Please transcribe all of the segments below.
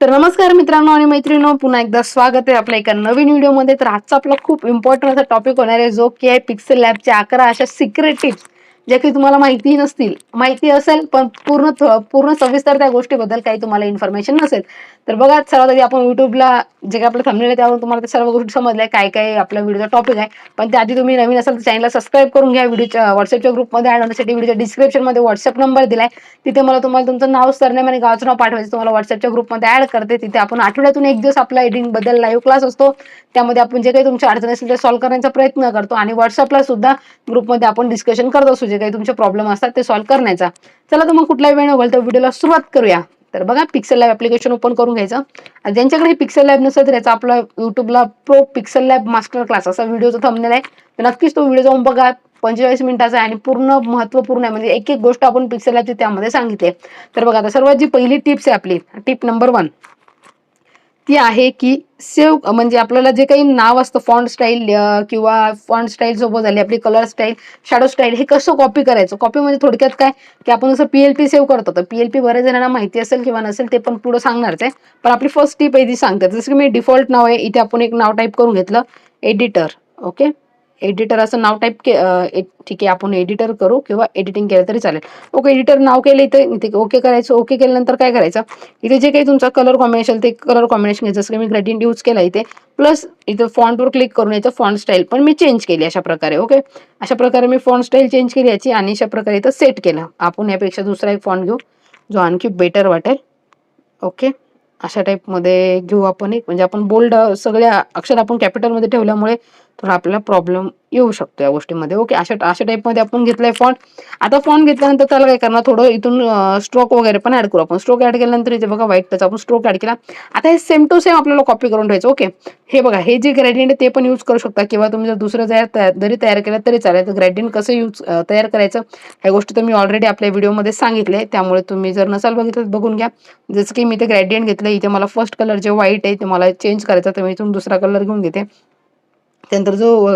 तर नमस्कार मित्रांनो आणि मैत्रिणींनो पुन्हा एकदा स्वागत आहे आपल्या एका नवीन व्हिडिओमध्ये. तर आजचा आपला खूप इम्पॉर्टंट असा टॉपिक होणार आहे जो की आहे पिक्सेल लॅबच्या अकरा अशा सिक्रेट टिप्स ज्या काही तुम्हाला माहितीही नसतील माहिती असेल पण पूर्ण पूर्ण सविस्तर त्या गोष्टीबद्दल काही तुम्हाला इन्फॉर्मेशन नसेल तर बघा सर्वात आधी आपण युट्यूबला जे काही आपलं थांबलेलं आहे त्यावरून तुम्हाला ते सर्व गोष्टी समजल्या काय काय आपल्या व्हिडिओचा टॉपिक आहे. पण त्याआधी तुम्ही नवीन असाल तर चॅनलला सबस्क्राईब करून घ्या व्हिडिओच्या व्हॉट्सअपच्या ग्रुपमध्ये ॲड होण्यासाठी व्हिडिओच्या डिस्क्रिप्शनमध्ये व्हॉट्सअप नंबर दिलाय. तिथे मला तुम्हाला तुमचं नाव सरनेम आणि गावाचं नाव पाठवायचं तुम्हाला व्हॉट्सअपच्या ग्रुपमध्ये ऍड करते. तिथे आपण आठवड्यातून एक दिवस आपला एडिटिंगबद्दल लाईव्ह क्लास असतो. त्यामध्ये आपण जे काही तुमच्या अडचणी असतील ते सॉल्व्ह करण्याचा प्रयत्न करतो. आणि व्हॉट्सअपला सुद्धा ग्रुपमध्ये आपण डिस्कशन करत असू जे काही तुमचे प्रॉब्लेम असतात ते सॉल्व्ह करण्याचा. चला तर मग कुठलाही वेळ नव्हता तर व्हिडिओला सुरुवात करूया. तर बघा पिक्सेल लॅब ऍप्लिकेशन ओपन करून घ्यायचं. आणि ज्यांच्याकडे पिक्सेल लॅब नसेल तर याचा आपला युट्यूबला pro pixel lab master class असा व्हिडिओचा थंबनेल आहे तर नक्कीच तो व्हिडिओ जाऊन बघा. पंचेचाळीस मिनिटाचा आहे आणि पूर्ण महत्त्वपूर्ण आहे. म्हणजे एक एक गोष्ट आपण पिक्सेल लॅबची त्यामध्ये सांगितली तर बघा आता सर्वात जी पहिली टिप्स आहे आपली टिप नंबर वन ती आहे की सेव्ह म्हणजे आपल्याला जे काही नाव असतं फॉन्ट स्टाईल किंवा फॉन्ट स्टाईल सोबत झाली आपली कलर स्टाईल शॅडो स्टाईल हे कसं कॉपी करायचं? कॉपी म्हणजे थोडक्यात काय? की आपण जसं पीएलपी सेव्ह करतो तर पीएलपी बऱ्याच जणांना माहिती असेल किंवा नसेल ते पण पुढे सांगणारच आहे. पण आपली फर्स्ट टीप आहे ती सांगतात जसं की मी डिफॉल्ट नाव आहे इथे आपण एक नाव टाईप करून घेतलं एडिटर ओके एडिटर असं नाव टाईप के ए- ठीक आहे आपण एडिटर करू किंवा एडिटिंग केलं तरी चालेल. ओके एडिटर नाव केलं इथे इथे ओके करायचं ओके केल्यानंतर काय करायचं? इथे जे काही तुमचा कलर कॉम्बिनेशन ते कलर कॉम्बिनेशन घ्यायचं जसं की मी ग्रेडियंट यूज केला इथे प्लस इथं फॉन्टवर क्लिक करून याचं फॉन्ट स्टाईल पण मी चेंज केली अशा प्रकारे ओके? अशा प्रकारे मी फॉन्ट स्टाईल चेंज केली याची आणि अशा प्रकारे इथं सेट केलं. आपण यापेक्षा दुसरा एक फॉन्ट घेऊ जो आणखी बेटर वाटेल ओके? अशा टाईपमध्ये घेऊ आपण एक. म्हणजे आपण बोल्ड सगळ्या अक्षर आपण कॅपिटलमध्ये ठेवल्यामुळे तर आपल्याला प्रॉब्लेम येऊ शकतो या गोष्टीमध्ये. ओके अशा अशा टाईपमध्ये आपण घेतलाय फॉन्ट आता फॉन्ट घेतल्यानंतर त्याला काय करणार? थोडं इथून स्ट्रोक वगैरे पण ऍड करू आपण. स्ट्रोक ऍड केल्यानंतर इथे बघा व्हाईट त्याचा आपण स्ट्रोक ऍड केला. आता हे सेम टू सेम आपल्याला कॉपी करून ठेवायचं. ओके हे बघा हे जे ग्रॅडियंट आहे ते पण यूज करू शकता. किंवा तुम्ही जर दुसरं जर तयार- जरी तयार केलं तरी चालेल. तर ग्रॅडियंट कसं यूज तयार करायचं? ह्या गोष्टी तर मी ऑलरेडी आपल्या व्हिडिओमध्ये सांगितले. त्यामुळे तुम्ही जर नसाल बघितलं तर बघून घ्या. जसं की मी ते ग्रॅडियंट घेतलं इथे मला फर्स्ट कलर जे व्हाईट आहे ते मला चेंज करायचा तर मी इथून दुसरा कलर घेऊन घेते. त्यानंतर जो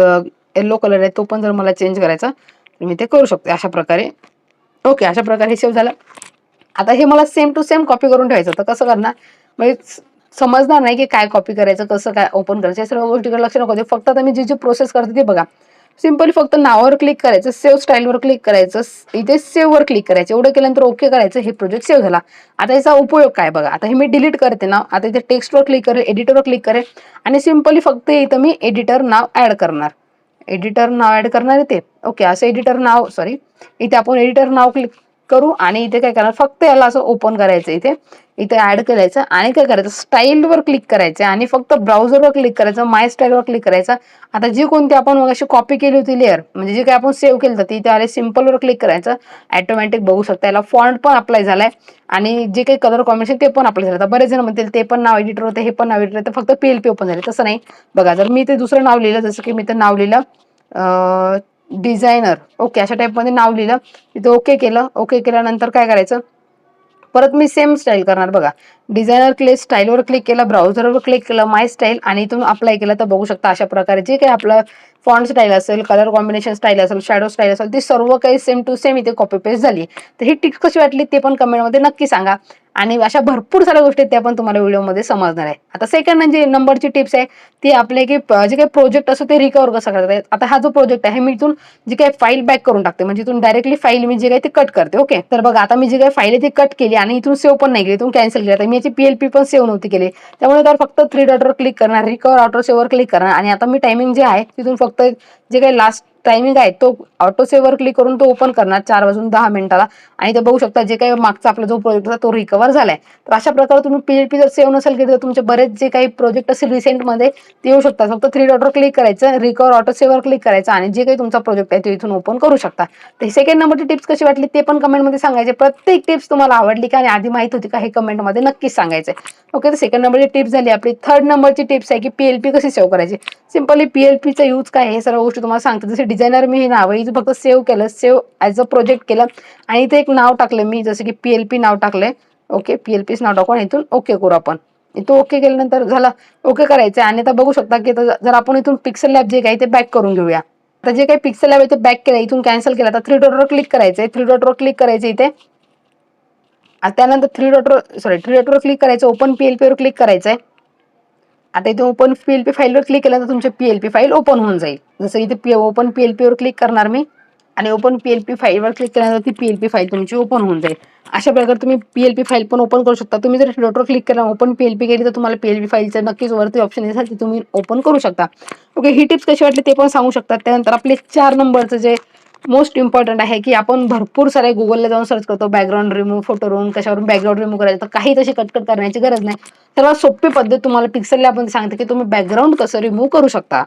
येल्लो कलर आहे तो पण जर मला चेंज करायचा तर मी ते करू शकते अशा प्रकारे. ओके अशा प्रकारे हे सेव्ह झालं. आता हे मला सेम टू सेम कॉपी करून ठेवायचं. तर कसं करणार? म्हणजे समजणार नाही की काय कॉपी करायचं कसं काय ओपन करायचं या सर्व गोष्टीकडे लक्ष नको दे फक्त आता मी जी जी प्रोसेस करते ते बघा. सिम्पली फक्त नावावर क्लिक करायचं सेव्ह स्टाईलवर क्लिक करायचं इथे सेव्हवर क्लिक करायचं. एवढं केल्यानंतर ओके करायचं हे प्रोजेक्ट सेव्ह झाला. आता याचा उपयोग काय बघा? आता हे मी डिलीट करते ना आता इथे टेक्स्टवर क्लिक करेल एडिटरवर क्लिक करेल आणि सिम्पली फक्त इथं मी एडिटर नाव ऍड करणार. एडिटर नाव ऍड करणार आहे ते ओके असं एडिटर नाव सॉरी इथे आपण एडिटर नाव क्लिक करू आणि इथे काय करणार? फक्त याला असं ओपन करायचं इथे. इथे ऍड करायचं आणि काय करायचं? स्टाईलवर क्लिक करायचं आणि फक्त ब्राउझरवर क्लिक करायचं माय स्टाईलवर क्लिक करायचं. आता जी कोणती आपण मग अशी कॉपी केली होती लेअर म्हणजे जे काय आपण सेव्ह केलं होतं ती इथे आले सिम्पलवर क्लिक करायचं. ॲटोमॅटिक बघू शकता याला फॉन्ट पण अप्लाय झालाय. आणि जे काही कलर कॉम्बिनेशन ते पण अप्लाय झालं. आता बरेच जण म्हणतील ते पण नाव एडिटर होते हे पण नाव एडिटर होतं फक्त पीएलपी ओपन झाले. तसं नाही. बघा जर मी ते दुसरं नाव लिहिलं जसं की मी ते नाव लिहिलं डिझायनर ओके अशा टाईपमध्ये नाव लिहिलं. तिथं ओके केलं. ओके केल्यानंतर काय करायचं? परत मी सेम स्टाईल करणार. बघा डिझायनर क्ले स्टाईलवर क्लिक केलं ब्राउझरवर क्लिक केलं माय स्टाईल आणि इथून अप्लाय केलं तर बघू शकता अशा प्रकारे. जे काही आपलं फॉन्ट स्टाईल असेल कलर कॉम्बिनेशन स्टाईल असेल शॅडो स्टाईल असेल ती सर्व काही सेम टू सेम इथे कॉपी पेस्ट झाली. तर ही टिप्स कशी वाटली ते पण कमेंटमध्ये नक्की सांगा. आणि अशा भरपूर साऱ्या गोष्टी आहेत त्या पण तुम्हाला व्हिडिओमध्ये समजणार आहे. आता सेकंड म्हणजे नंबरची टिप्स आहे ती आपले की जे काही प्रोजेक्ट असतो ते रिकवर कसं करतात. आता हा जो प्रोजेक्ट आहे मी इथून जी काही फाईल बॅक करून टाकते. म्हणजे इथून डायरेक्टली फाईल मी जे काही ते कट करते ओके तर बघा आता मी जी काही फाईल आहे ती कट केली आणि इथून सेव्ह पण नाही केली इथून कॅन्सल केली. आता मी याची पीएलपी पण सेव्ह नव्हती केली. त्यामुळे तर फक्त थ्री डॉटवर क्लिक करणार रिकवर ऑटो सेव्हवर क्लिक करणार. आणि आता मी टायमिंग जे आहे तिथून फक्त जे काही लास्ट टायमिंग आहे. तो ऑटो सेवर क्लिक करून तो ओपन करणार चार वाजून दहा मिनिटाला. आणि ते बघू शकता जे काही मागचा आपला जो प्रोजेक्ट होता तो रिकवर झालाय. तर अशा प्रकारे तुम्ही पीएलपी जर सेव्ह नसेल केली तर तुमचे बरेच जे काही प्रोजेक्ट असेल रिसेंटमध्ये ते येऊ शकतात. फक्त थ्री डॉटवर क्लिक करायचं रिकवर ऑटो सेवर क्लिक करायचं आणि जे काही तुमचा प्रोजेक्ट आहे तो इथून ओपन करू शकता. तर सेकंड नंबरची टिप्स कशी वाटली ते पण कमेंटमध्ये सांगायचे. प्रत्येक टिप्स तुम्हाला आवडली का आणि आधी माहीत होती का हे कमेंटमध्ये नक्कीच सांगायचं. ओके तर सेकंड नंबरची टिप्स झाली आपली. थर्ड नंबरची टिप्स आहे की पीएलपी कशी सेव्ह करायची. सिम्पली पीएलपीचा यूज काय हे सर्व गोष्टी तुम्हाला सांगतात जसे डिझायनर मी हे नाव आहे इथं फक्त सेव्ह केलं. सेव्ह ॲज अ प्रोजेक्ट केलं. आणि इथे एक नाव टाकलं मी जसं की पी एल पी नाव टाकलंय. ओके पी एल पीच नाव टाकून इथून ओके करू आपण. इथं ओके केल्यानंतर झालं ओके करायचं आणि आता बघू शकता की जर आपण इथून पिक्सल लॅब जे काही ते बॅक करून घेऊया. आता जे काही पिक्सल लॅब आहे ते बॅक केलं इथून कॅन्सल केलं. आता थ्री डॉटवर क्लिक करायचं थ्री डॉटवर क्लिक करायचं इथे. त्यानंतर थ्री डॉटवर सॉरी थ्री डॉटवर क्लिक करायचं. ओपन पी एल पीवर क्लिक करायचं आहे आता इथे ओपन पीएलपी फाईलवर क्लिक केल्यानंतर तुमची पीएलपी फाईल ओपन होऊन जाईल. जसं इथे पी ओपन पीएलपीवर क्लिक करणार मी आणि ओपन पीएलपी फाईलवर क्लिक केल्यानंतर ती पीएलपी फाईल तुमची ओपन होऊन जाईल. अशा प्रकारे तुम्ही पीएलपी फाईल पण ओपन करू शकता. तुम्ही जर डॉटवर क्लिक केला ओपन पीएलपी केली तर तुम्हाला पीएलपी फाईलचं नक्कीच वरती ऑप्शन येईल ते तुम्ही ओपन करू शकता. ओके ही टिप्स कशी वाटली ते पण सांगू शकता. त्यानंतर आपले चार नंबरचं जे मोस्ट इम्पॉर्टंट आहे की आपण भरपूर सारे गुगलला जाऊन सर्च करतो बॅकग्राऊंड रिमूव्ह फोटो रोवून कशावरून बॅकग्राऊंड रिमूव्ह करायचं तर काही तशी कटकट करण्याची गरज नाही. सर्वात सोपी पद्धत तुम्हाला पिक्सलला आपण सांगते की तुम्ही बॅकग्राऊंड कसं रिमूव्ह करू शकता.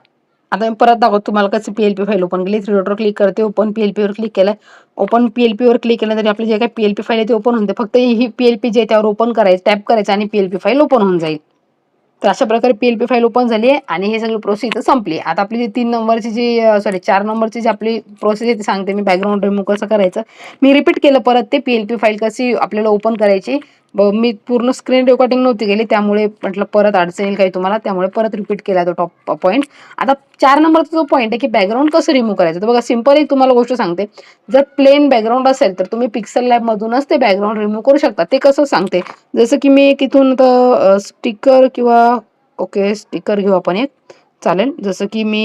आता मी परत दाखवतो तुम्हाला कसं पीएलपी फाईल ओपन केली. थ्री डॉटवर क्लिक करते ओपन पीएलपीवर क्लिक केलं. ओपन पीएलपीवर क्लिक केलं तरी आपली जे काही पीएलपी फाईल आहे ती ओपन होते फक्त ही पीएलपी जे त्यावर ओपन करायचं टॅप करायचं आणि पीएलपी फाईल ओपन होऊन जाईल. तर अशा प्रकारे पीएलपी फाईल ओपन झाली आहे आणि हे सगळी प्रोसेस इथं संपली आता आपली जी तीन नंबरची जी सॉरी चार नंबरची जी आपली प्रोसेस आहे ती सांगते मी बॅकग्राऊंड रिमूव्ह कसं करायचं. मी रिपीट केलं परत ते पीएलपी फाईल कशी आपल्याला ओपन करायची मी पूर्ण स्क्रीन रेकॉर्डिंग नव्हती गेली त्यामुळे म्हटलं परत अडचण येईल काही तुम्हाला त्यामुळे परत रिपीट केला तो टॉप पॉईंट आता चार नंबरचा जो पॉईंट आहे की बॅकग्राऊंड कसं रिमूव्ह करायचं? तर बघा सिंपल एक तुम्हाला गोष्ट सांगते. जर प्लेन बॅकग्राऊंड असेल तर तुम्ही पिक्सल लॅब मधूनच ते बॅकग्राऊंड रिमूव्ह करू शकता. ते कसं सांगते? जसं की मी एक इथून स्टिकर किंवा ओके स्टिकर घेऊ आपण एक. चालेल? जसं की मी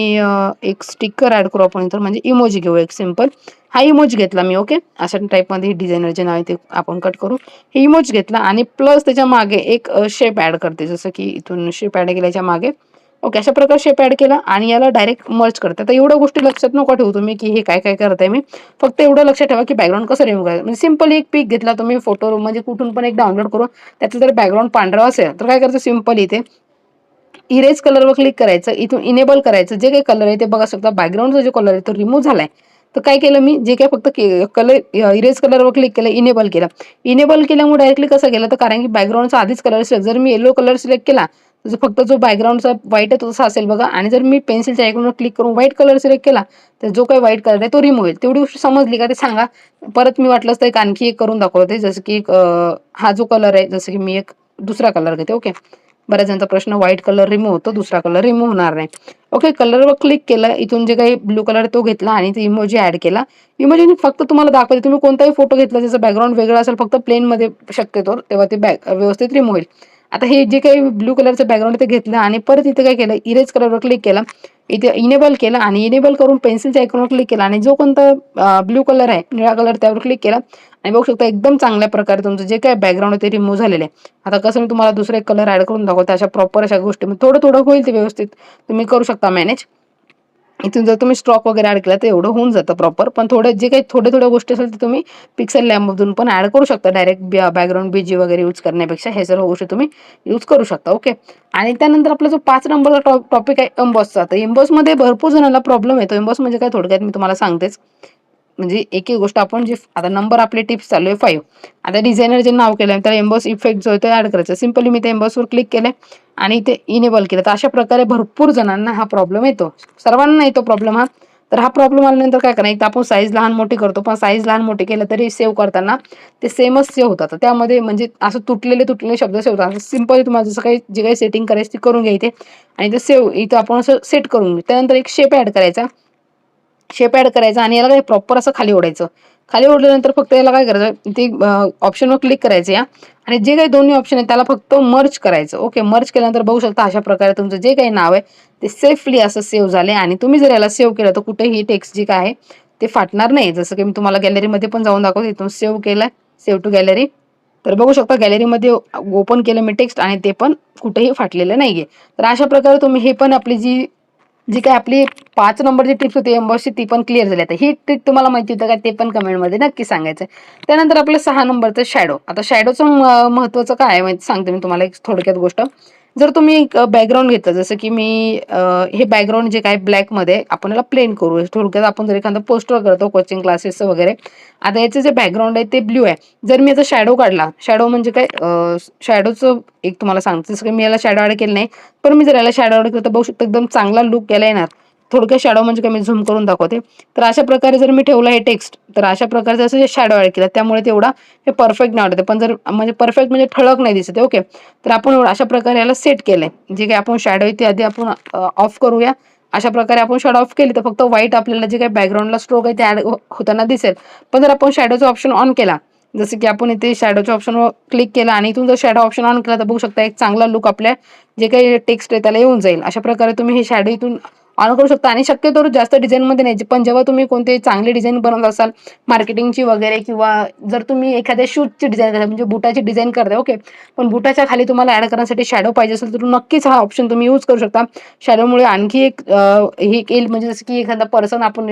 एक स्टिकर ऍड करू आपण इथं म्हणजे इमोजी घेऊ एक सिंपल हा इमोज घेतला मी ओके अशा टाईपमध्ये डिझायनर जे नाव आहे ते आपण कट करू. हे इमोज घेतला आणि प्लस त्याच्यामागे एक शेप ऍड करते जसं की इथून शेप ॲड केल्याच्या मागे. ओके अशा प्रकारे शेप ऍड केला आणि याला डायरेक्ट मर्ज करते. तर एवढ्या गोष्टी लक्षात नको ठेवू तुम्ही की हे काय काय करताय मी. फक्त एवढं लक्षात ठेवा की बॅकग्राऊंड कसं रिमूव्ह करायचं. म्हणजे सिंपल एक पिक घेतला तुम्ही फोटो म्हणजे कुठून पण एक डाउनलोड करून त्याचं जर बॅकग्राऊंड पांढरा असेल तर काय करायचं? सिंपल इथे इरेज कलरवर क्लिक करायचं इथून इनेबल करायचं. जे काही कलर आहे ते बघा शकता बॅकग्राऊंडचा जो कलर आहे तो रिमूव्ह झालाय. तर काय केलं मी? जे काय फक्त कलर इरेज कलरवर क्लिक केलं इनेबल केलं. इनेबल केल्यामुळे डायरेक्टली कसं केलं तर कारण की बॅकग्राऊंडचा आधीच कलर सिलेक्ट जर मी येलो कलर सिलेक्ट केला तर फक्त जो बॅकग्राऊंडचा व्हाईट आहे तो तसा असेल बघा. आणि जर मी पेन्सिलच्या आयकॉनवर क्लिक करून व्हाईट कलर सिलेक्ट केला तर जो काही व्हाईट कलर आहे तो रिमूव्ह होईल. तेवढी गोष्ट समजली का? ते सांगा. परत मी वाटलं तर एक आणखी एक करून दाखवते जसं की हा जो कलर आहे जसं की मी एक दुसरा कलर घेते ओके बऱ्याच जणांचा प्रश्न व्हाईट कलर रिमूव्ह होतो दुसरा कलर रिमूव्ह होणार नाही. ओके कलरवर क्लिक केलं इथून जे काही ब्लू कलर तो घेतला आणि ते इमोजी ऍड केला. इमोजीने फक्त तुम्हाला दाखवते तुम्ही कोणताही फोटो घेतला त्याचा बॅकग्राऊंड वेगळा असेल फक्त प्लेन मध्ये शक्यतो तेव्हा ते बॅक व्यवस्थित रिमूव्ह होईल. आता हे जे काही ब्लू कलरचं बॅकग्राऊंड ते घेतलं आणि परत इथे काय केलं इरेज कलरवर क्लिक केलं. इथे इनेबल केलं आणि इनेबल करून पेन्सिलच्या आयकॉनवर क्लिक केला. आणि जो कोणता ब्लू कलर आहे निळा कलर त्यावर क्लिक केला. आणि बघू शकता एकदम चांगल्या प्रकारे तुमचं जे काय बॅकग्राऊंड आहे ते रिमूव्ह झालेलं आहे. आता कसं मी तुम्हाला दुसरे कलर ऍड करून दाखवते अशा प्रॉपर अशा गोष्टी. थोडं थोडं होईल ते व्यवस्थित. तुम्ही करू शकता मॅनेज इथून जर तुम्ही स्ट्रॉक वगैरे ऍड केला तर एवढं होऊन जातं प्रॉपर पण थोडं जे काही थोड्या थोड्या गोष्टी असेल ते तुम्ही पिक्सेल लॅम्पमधून पण ऍड करू शकता. डायरेक्ट बॅकग्राऊंड बीजी वगैरे यूज करण्यापेक्षा हे सर्व गोष्टी तुम्ही यूज करू शकता. ओके आणि त्यानंतर आपला जो पाच नंबरचा टॉपिक आहे एम्बॉसचा तर एम्बॉसमध्ये भरपूर जणांना प्रॉब्लेम येतो. एम्बॉस म्हणजे काय? थोडक्यात मी तुम्हाला सांगतेच. म्हणजे एक एक गोष्ट आपण जे आता नंबर आपले टिप्स चालू आहे फाईव्ह आता डिझायनर जे नाव केलं त्याला एम्बॉस इफेक्ट जो आहे तो ऍड करायचा. सिम्पली मी ते एम्बॉसवर क्लिक केलं आणि ते इनेबल केलं. तर अशा प्रकारे भरपूर जणांना हा प्रॉब्लेम येतो. सर्वांना येतो प्रॉब्लेम हा. तर हा प्रॉब्लेम आल्यानंतर काय करायचं आपण साईज लहान मोठी करतो पण साईज लहान मोठी केलं तरी सेव्ह करताना ते सेमच सेव्ह होतात. त्यामध्ये म्हणजे असं तुटलेले तुटलेले शब्द सेव्ह होतात. सिम्पली तुम्हाला जसं काही जे काही सेटिंग करायची ती करून घ्यायचे. आणि ते सेव्ह इथं आपण असं सेट करून घेऊ त्यानंतर एक शेप ऍड करायचा. शेप ऍड करायचा आणि याला काय प्रॉपर असं खाली ओढायचं. खाली ओढल्यानंतर फक्त याला काय करायचं? ते ऑप्शनवर क्लिक करायचं या. आणि जे काही दोन्ही ऑप्शन आहे त्याला फक्त मर्च करायचं. ओके मर्च केल्यानंतर बघू शकता अशा प्रकारे तुमचं जे काही नाव आहे ते सेफली असं सेव्ह झाले. आणि तुम्ही जर याला सेव्ह केलं तर कुठेही टेक्स्ट जे काय आहे ते फाटणार नाही. जसं की मी तुम्हाला गॅलरीमध्ये पण जाऊन दाखवते इथून सेव्ह केलं सेव्ह टू गॅलरी तर बघू शकता गॅलरीमध्ये ओपन केलं मी टेक्स्ट आणि ते पण कुठेही फाटलेलं नाहीये. तर अशा प्रकारे तुम्ही हे पण आपली जी जी काय आपली पाच नंबरची टिप्स होती एम्बॉसची ती पण क्लिअर झाली. आता ही ट्रिक तुम्हाला माहिती होतं का ते पण कमेंटमध्ये नक्की सांगायचं त्यानंतर आपलं सहा नंबरचं शॅडो आता शॅडोचं महत्त्वाचं काय आहे माहिती सांगते मी तुम्हाला एक थोडक्यात गोष्ट. जर तुम्ही एक बॅकग्राऊंड घेतलं जसं की मी हे बॅकग्राऊंड जे काय ब्लॅकमध्ये आपण याला प्लेन करू. थोडक्यात आपण जर एखादं पोस्टर करतो कोचिंग क्लासेसचं वगैरे आता याचं जे बॅकग्राऊंड आहे ते ब्ल्यू आहे. जर मी याचा शॅडो काढला शॅडो म्हणजे काय शॅडोचं एक तुम्हाला सांगतो. जसं की मी याला शॅडो ॲड केलं नाही पण मी जर याला शॅडो ॲड केलं तर बघू शकतो एकदम चांगला लुक याला येणार. थोडक्यात शॅडो म्हणजे काय मी झूम करून दाखवते. तर अशा प्रकारे जर मी ठेवलं हे टेक्स्ट तर अशा प्रकारचे असं जे शॅडो ॲड केलं त्यामुळे तेवढा हे परफेक्ट नाही वाटते. पण जर म्हणजे परफेक्ट म्हणजे ठळक नाही दिसते ओके तर आपण एवढं अशा प्रकारे याला सेट केलंय. जे काही आपण शॅडो आहे ते आधी आपण ऑफ करूया. अशा प्रकारे आपण शॅडो ऑफ केली तर फक्त व्हाईट आपल्याला जे काही बॅकग्राऊंडला स्ट्रोक आहे ते ॲड होताना दिसेल. पण जर आपण शॅडोचा ऑप्शन ऑन केला जसं की आपण इथे शॅडोच्या ऑप्शनवर क्लिक केला आणि इथून जर शॅडो ऑप्शन ऑन केला तर बघू शकता एक चांगला लुक आपल्या जे काही टेक्स्ट आहे त्याला येऊन जाईल. अशा प्रकारे तुम्ही हे शॅडो इथून ऑन करू शकता. आणि शक्यतो जास्त डिझाईनमध्ये नाही. पण जेव्हा तुम्ही कोणते चांगले डिझाईन बनवत असाल मार्केटिंगची वगैरे किंवा जर तुम्ही एखाद्या शूजची डिझाईन करता म्हणजे बुटाची डिझाईन करता ओके पण बुटाच्या खाली तुम्हाला ऍड करण्यासाठी शॅडो पाहिजे असेल तर नक्कीच हा ऑप्शन तुम्ही यूज करू शकता. शॅडोमुळे आणखी एक हे येईल. म्हणजे जसं की एखादा पर्सन आपण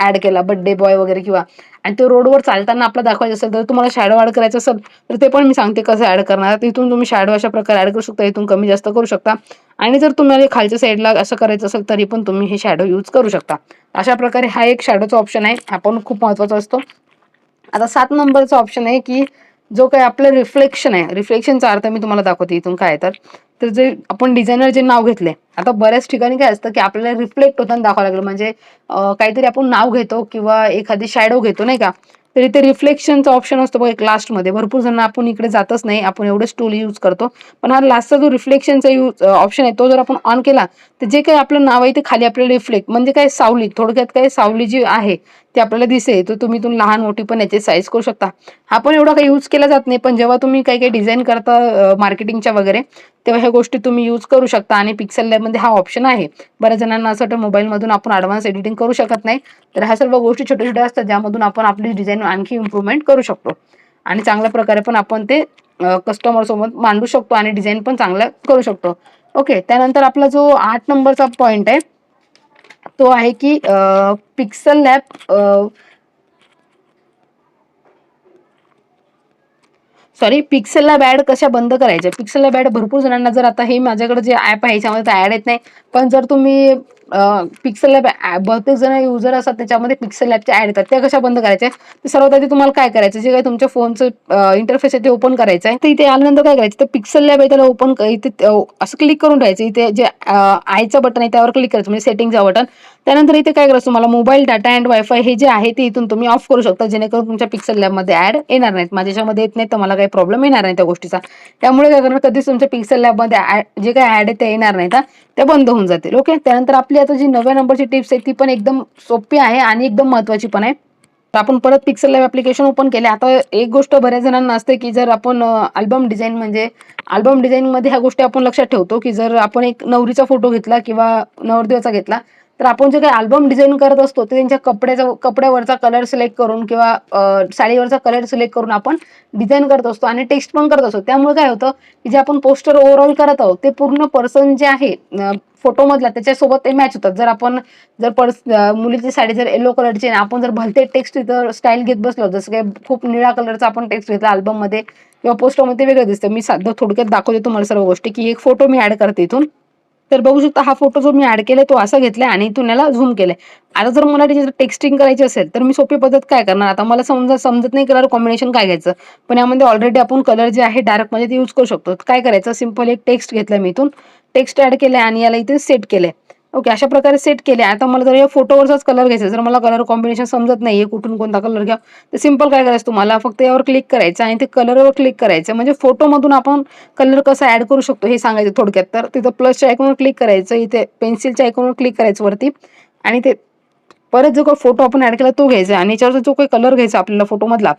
ऍड केला बर्थडे बॉय वगैरे किंवा आणि ते रोडवर चालताना आपला दाखवायचं असेल तर तुम्हाला शॅडो ऍड करायचं असेल तर ते पण मी सांगते कसं ऍड करणार. तिथून तुम्ही शॅडो अशा प्रकारे ऍड करू शकता इथून कमी जास्त करू शकता. आणि जर तुम्हाला खालच्या साईडला असं करायचं असेल तरी पण तुम्ही हे शॅडो यूज करू शकता. अशा प्रकारे हा एक शॅडोचा ऑप्शन आहे. हा पण खूप महत्त्वाचा असतो. आता सात नंबरचा ऑप्शन आहे की जो काही आपलं रिफ्लेक्शन आहे. रिफ्लेक्शनचा अर्थ मी तुम्हाला दाखवते इथून काय तर. तर जे आपण डिझायनर जे नाव घेतले आता बऱ्याच ठिकाणी काय असतं की आपल्याला रिफ्लेक्ट होताना दाखवावं लागलं. म्हणजे काहीतरी आपण नाव घेतो किंवा एखादी शॅडो घेतो नाही का? तर इथे रिफ्लेक्शनचा ऑप्शन असतो बघ एक लास्टमध्ये भरपूर जण आपण इकडे जातच नाही आपण एवढंच टूल यूज करतो. पण हा लास्टचा जो रिफ्लेक्शनचा यूज ऑप्शन आहे तो जर आपण ऑन केला तर जे काही आपलं नाव आहे ते खाली आपल्याला रिफ्लेक्ट म्हणजे काय सावली थोडक्यात काय सावली जी आहे ते आपल्याला दिसेल तर तुम्ही इथून लहान मोठी पण याचे साईज करू शकता. हा पण एवढा काही यूज केला जात नाही पण जेव्हा तुम्ही काही काही डिझाईन करता मार्केटिंगच्या वगैरे तेव्हा ह्या गोष्टी तुम्ही यूज करू शकता आणि पिक्सेल लॅबमध्ये हा ऑप्शन आहे. बऱ्याच जणांना असं वाटतं मोबाईलमधून आपण ॲडव्हान्स एडिटिंग करू शकत नाही तर ह्या सर्व गोष्टी छोट्या छोट्या असतात ज्यामधून आपण आपली डिझाईन आणखी इम्प्रूव्हमेंट करू शकतो. आणि चांगल्या प्रकारे पण आपण ते कस्टमर सोबत मांडू शकतो आणि डिझाईन पण चांगलं करू शकतो. ओके त्यानंतर आपला जो आठ नंबरचा पॉइंट आहे तो आहे की pixel lab sorry pixel lab ad कशा बंद करायच्या? पिक्सल लॅब ॲड भरपूर जणांना जर आता हे माझ्याकडे जे ऍप आहे याच्यामध्ये ॲड येत नाही. पण जर तुम्ही पिक्सल लॅब बहुतेक जण युजर असतात त्याच्यामध्ये पिक्सल लॅबच्या ऍड येतात. त्या कशा बंद करायच्या? तर सर्वात आधी तुम्हाला काय करायचं जे काही तुमच्या फोनचं इंटरफेस आहे ते ओपन करायचं आहे तर इथे आल्यानंतर काय करायचं? तर पिक्सल लॅब आहे त्याला ओपन इथे असं क्लिक करून ठेवायचं. इथे जे आयचं बटन आहे त्यावर क्लिक करायचं. म्हणजे सेटिंगचं बटन त्यानंतर इथे काय करायचं तुम्हाला? मोबाईल डाटा अँड वायफाय हे जे आहे ते इथून तुम्ही ऑफ करू शकता. जेणेकरून तुमच्या पिक्सल लॅबमध्ये ऍड येणार नाहीत. माझ्याच्यामध्ये येत नाही तर मला काही प्रॉब्लेम येणार नाही त्या गोष्टीचा. त्यामुळे काय करणार? कधीच तुमच्या पिक्सल लॅबमध्ये जे काही ऍड आहे ते येणार नाही तर ते बंद होऊन जातील. ओके त्यानंतर आपली आता जी नव्या नंबरची टिप्स आहे ती पण एकदम सोपी आहे आणि एकदम महत्वाची पण आहे. तर आपण परत पिक्सल लाईव्ह अप्लिकेशन ओपन केले. आता एक गोष्ट बऱ्याच जणांना असते की जर आपण अल्बम डिझाईन म्हणजे अल्बम डिझाईनमध्ये ह्या गोष्टी आपण लक्षात ठेवतो की जर आपण एक नवरीचा फोटो घेतला किंवा नवरदेवाचा घेतला तर आपण जे काही अल्बम डिझाईन करत असतो ते त्यांच्या कपड्याचा कपड्यावरचा कलर सिलेक्ट करून किंवा साडीवरचा कलर सिलेक्ट करून आपण डिझाईन करत असतो आणि टेक्स्ट पण करत असतो. त्यामुळे काय होतं की जे आपण पोस्टर ओव्हरऑल करत आहोत ते पूर्ण पर्सन जे आहे फोटोमधला त्याच्यासोबत ते मॅच होतात. जर आपण जर पर्स मुलीची साडी जर येलो कलरची आहे आणि आपण जर भलते टेक्स्ट इथं स्टाईल घेत बसलो जसं काय खूप निळा कलरचा आपण टेक्स्ट घेतला अल्बममध्ये किंवा पोस्टरमध्ये वेगळं दिसतं. मी साधं थोडक्यात दाखवते तुम्हाला सर्व गोष्टी की एक फोटो मी ऍड करते इथून. तर बघू शकता हा फोटो जो मी ऍड केलाय तो असा घेतलाय आणि इथून याला झूम केलाय. आता जर मला त्याची टेक्स्टिंग करायची असेल तर मी सोपी पद्धत काय करणार? आता मला समजा समजत नाही कलर कॉम्बिनेशन काय घ्यायचं. पण यामध्ये ऑलरेडी आपण कलर जे आहे डार्कमध्ये ते यूज करू शकतो. काय करायचं? सिंपल एक टेक्स्ट घेतलाय मी इथून. टेक्स्ट ऍड केलंय आणि याला इथे सेट केलंय. ओके अशा प्रकारे सेट केले. आता मला जर या फोटोवरचाच कलर घ्यायचा जर मला कलर कॉम्बिनेशन समजत नाहीये कुठून कोणता कलर घ्या तर सिंपल काय करायचं तुम्हाला? फक्त यावर क्लिक करायचं आणि ते कलरवर क्लिक करायचं. म्हणजे फोटोमधून आपण कलर कसा ऍड करू शकतो हे सांगायचं थोडक्यात. तर तिथं प्लसच्या आयकॉनवर क्लिक करायचं इथे पेन्सिलच्या आयकॉनवर क्लिक करायचं वरती. आणि ते परत जो काही फोटो आपण ऍड केला तो घ्यायचा आणि याच्यावर जो काही कलर घ्यायचा आपल्याला फोटोमधला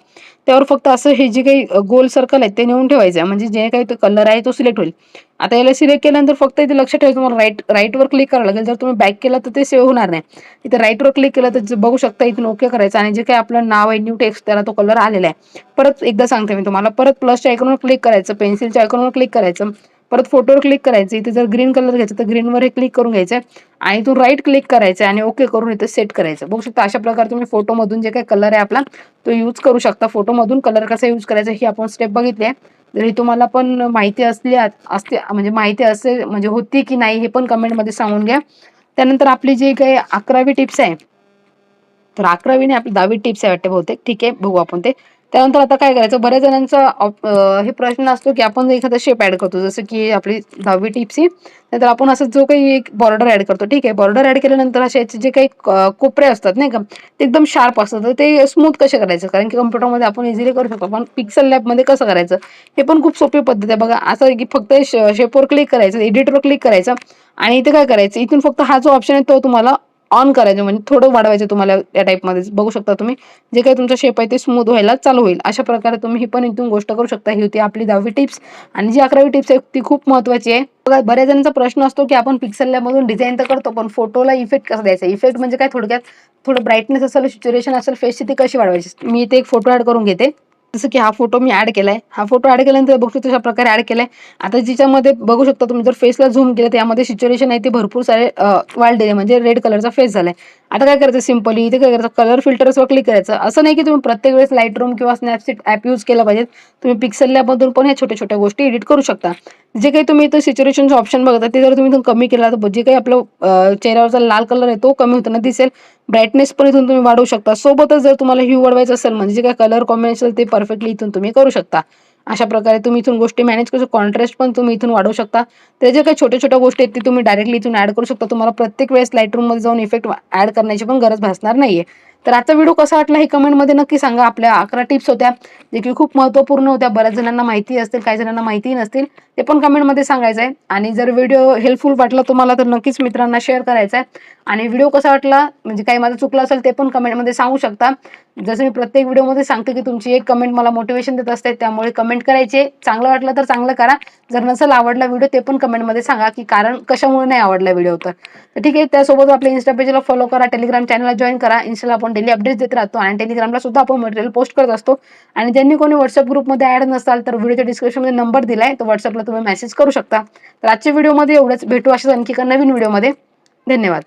त्यावर फक्त असं हे जे काही गोल सर्कल आहे ते नेऊन ठेवायचं म्हणजे जे काही कलर आहे तो सिलेक्ट होईल. आता याला सिलेक्ट केल्यानंतर फक्त इथे लक्ष ठेवायचं तुम्हाला राईट राईटवर क्लिक करावं लागेल. जर तुम्ही बॅक केलं तर ते सेव्ह होणार नाही. इथे राईटवर क्लिक केलं तर बघू शकता इथून ओके करायचं आणि जे काही आपलं नाव आहे न्यू टेक्स्ट त्याला तो कलर आलेला आहे. परत एकदा सांगते मी तुम्हाला. परत प्लसच्या आयकॉनवर क्लिक करायचं पेन्सिलच्या आयकॉनवर क्लिक करायचं. परत फोटोवर क्लिक करायचं. इथे जर ग्रीन कलर घ्यायचा तर ग्रीनवर हे क्लिक करून घ्यायचं आणि तो राईट क्लिक करायचं आणि ओके करून इथे सेट करायचं. बघू शकता अशा प्रकारे तुम्ही फोटोमधून जे काही कलर आहे आपला तो यूज करू शकता. फोटोमधून कलर कसा यूज करायचा ही आपण स्टेप बघितली आहे. जरी तुम्हाला पण माहिती असली असते म्हणजे माहिती असेल म्हणजे होती की नाही हे पण कमेंटमध्ये सांगून घ्या. त्यानंतर आपली जी काही अकरावी टिप्स आहे तर अकरावीने आपली दहावी टिप्स आहे वाटते बहुतेक. ठीक आहे बघू आपण ते. त्यानंतर आता काय करायचं? बऱ्याच जणांचा हे प्रश्न असतो की आपण एखादा शेप ऍड करतो जसं की आपली दहावी टिप्सी ही नंतर आपण असं जो काही एक बॉर्डर ऍड करतो ठीक आहे? बॉर्डर ऍड केल्यानंतर असे याचे जे काही कोपरे असतात नाही का? ते एकदम शार्प असतात. तर ते स्मूथ कसे करायचं? कारण की कम्प्युटरमध्ये आपण इझिली करू शकतो पण पिक्सल लॅबमध्ये कसं करायचं? हे पण खूप सोपी पद्धत आहे. बघा असं आहे की फक्त शेपवर क्लिक करायचं एडिटवर क्लिक करायचं आणि इथे काय करायचं? इथून फक्त हा जो ऑप्शन आहे तो तुम्हाला ऑन करायचं म्हणजे थोडं वाढवायचं तुम्हाला या टाईपमध्ये बघू शकता तुम्ही जे काही तुमचा शेप आहे ते स्मूथ व्हायला चालू होईल. अशा प्रकारे तुम्ही ही पण इथून गोष्ट करू शकता. ही होती आपली दहावी टिप्स आणि जी अकरावी टिप्स आहे ती खूप महत्वाची आहे. बघा बऱ्याच जणांचा प्रश्न असतो की आपण पिक्सल मधून डिझाईन तर करतो पण फोटोला इफेक्ट कसा द्यायचा? इफेक्ट म्हणजे काय? थोडक्यात थोडं ब्राईटनेस असेल सिच्युएशन असेल फेसची ती कशी वाढवायची? मी इथे एक फोटो ऍड करून घेते. जसं की हा फोटो मी ऍड केलाय. हा फोटो ऍड केल्यानंतर बघतो तशा प्रकारे ऍड केलाय. आता जिच्यामध्ये बघू शकता तुम्ही जर फेसला झूम केलं त्यामध्ये सिच्युएशन आहे ते भरपूर सारे वाढलेले म्हणजे रेड कलरचा फेस झालाय. आता काय करायचं? सिम्पली इथे काय करायचं? कलर फिल्टर्सवर क्लिक करायचं. असं नाही की तुम्ही प्रत्येक वेळेस लाइट रूम किंवा स्नॅपसीट ॲप यूज केला पाहिजे तुम्ही पिक्सल लॅबमधून पण ह्या छोट्या छोट्या गोष्टी एडिट करू शकता. जे काही तुम्ही इथं सिच्युएशनचं ऑप्शन बघता ते जर तुम्ही इथून कमी केला तर जे काही आपलं चेहऱ्यावरचा लाल कलर आहे तो कमी होताना दिसेल. ब्राईटनेस पण इथून तुम्ही वाढवू शकता. सोबतच जर तुम्हाला ह्यू वाढवायचं असेल म्हणजे जे काही कलर कॉम्बिनेशन असेल ते परफेक्टली इथून तुम्ही करू शकता. अशा प्रकारे तुम्ही इथून गोष्टी मॅनेज करू शकता. कॉन्ट्रास्ट पण तुम्ही इथून वाढवू शकता. ते जे काही छोट्या छोट्या गोष्टी आहेत ते तुम्ही डायरेक्टली इथून ऍड करू शकता. तुम्हाला प्रत्येक वेळेस लाइट जाऊन इफेक्ट ऍड करण्याची पण गरज भासणार नाहीये. तर आजचा व्हिडिओ कसा वाटला हे कमेंटमध्ये नक्की सांगा. आपल्या अकरा टिप्स होत्या जे की खूप महत्त्वपूर्ण होत्या. बऱ्याच जणांना माहिती असतील काही जणांना माहिती नसतील. ते पण कमेंटमध्ये सांगायचं आहे आणि जर व्हिडिओ हेल्पफुल वाटला तुम्हाला तर नक्कीच मित्रांना शेअर करायचा आहे आणि व्हिडिओ कसा वाटला म्हणजे काही माझं चुकलं असेल ते पण कमेंटमध्ये सांगू शकता. जसं मी प्रत्येक व्हिडिओमध्ये सांगते की तुमची एक कमेंट मला मोटिवेशन देत असते त्यामुळे कमेंट करायचे. चांगलं वाटलं तर चांगलं करा. जर नसेल आवडला व्हिडिओ ते पण कमेंटमध्ये सांगा की कारण कशामुळे नाही आवडला व्हिडिओ तर. ठीक आहे त्यासोबत आपल्या इन्स्टा पेजला फॉलो करा टेलिग्राम चॅनलला जॉईन करा. इन्स्टाला आपण डेली अपडेट्स देत राहतो आणि टेलिग्रामला सुद्धा आपण मटेरियल पोस्ट करत असतो. आणि ज्यांनी कोणी व्हॉट्सअप ग्रुपमध्ये ऍड नसाल तर व्हिडिओच्या डिस्क्रिप्शनमध्ये नंबर दिलाय. तो व्हॉट्सअपला तुम्ही मेसेज करू शकता. तर आजच्या व्हिडिओमध्ये एवढंच. भेटू अशाच आणखी एका नवीन व्हिडिओमध्ये धन्यवाद.